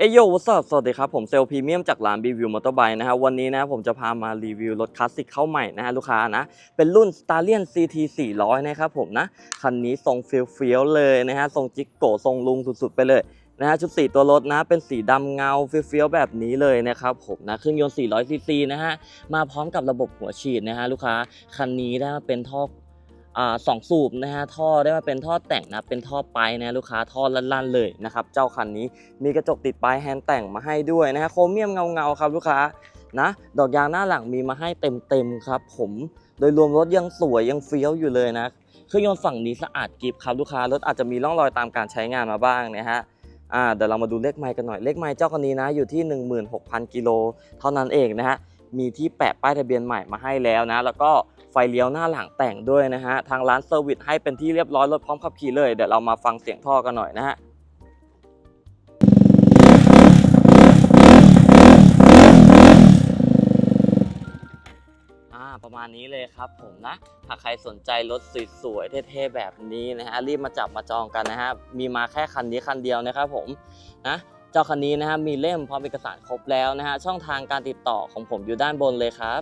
เอยโยวัสสวัสดีครับผมเซลพรีเมียมจากร้านบีวิวมอเตอร์ไบค์นะฮะวันนี้นะผมจะพามารีวิวรถคลาสสิกเข้าใหม่นะฮะลูกค้านะ เป็นรุ่น s t a r l i o n CT 400 นะครับผมนะ คันนี้ทรงเฟี้ยวๆเลยนะฮะทรงจิกโกทรงลุงสุดๆไปเลยนะฮะชุดสีตัวรถนะเป็นสีดำเงาเฟี้ยวๆแบบนี้เลยนะครับผมนะเครื่องยนต์400ซีซีนะฮะมาพร้อมกับระบบหัวฉีดนะฮะลูกค้าคันนี้ได้มาเป็นท่อ สองสูบนะฮะท่อได้มาเป็นท่อแต่งนะเป็นท่อไปนะลูกค้าท่อลั่นๆเลยนะครับเจ้าคันนี้มีกระจกติดปลายแฮนด์แต่งมาให้ด้วยนะฮะโครเมียมเงาๆครับลูกค้านะดอกยางหน้าหลังมีมาให้เต็มๆครับผมโดยรวมรถยังสวยยังเฟี้ยวอยู่เลยนะเครื่องยนต์ฝั่งนี้สะอาดกริบครับลูกค้ารถอาจจะมีร่องรอยตามการใช้งานมาบ้างนะฮะอ่าเดี๋ยวเรามาดูเลขไมล์กันหน่อยเลขไมล์เจ้าคันนี้นะอยู่ที่ 16,000กิโลเท่านั้นเองนะฮะ มีที่แปะป้ายทะเบียนใหม่มาให้แล้วนะ แล้วก็ไฟเลี้ยวหน้าหลังแต่งด้วยนะฮะ ทางร้านเซอร์วิสให้เป็นที่เรียบร้อยรถพร้อมขับขี่เลย เดี๋ยวเรามาฟังเสียงท่อกันหน่อยนะฮะอ่าประมาณนี้เลยครับผมนะ หากใครสนใจรถสวยๆเท่ๆแบบนี้นะฮะ รีบมาจับมาจองกันนะฮะ มีมาแค่คันนี้คันเดียวนะครับผมนะ เจ้าคันนี้นะฮะมีเล่มพร้อมเอกสารครบแล้วนะฮะช่องทางการติดต่อของผมอยู่ด้านบนเลยครับ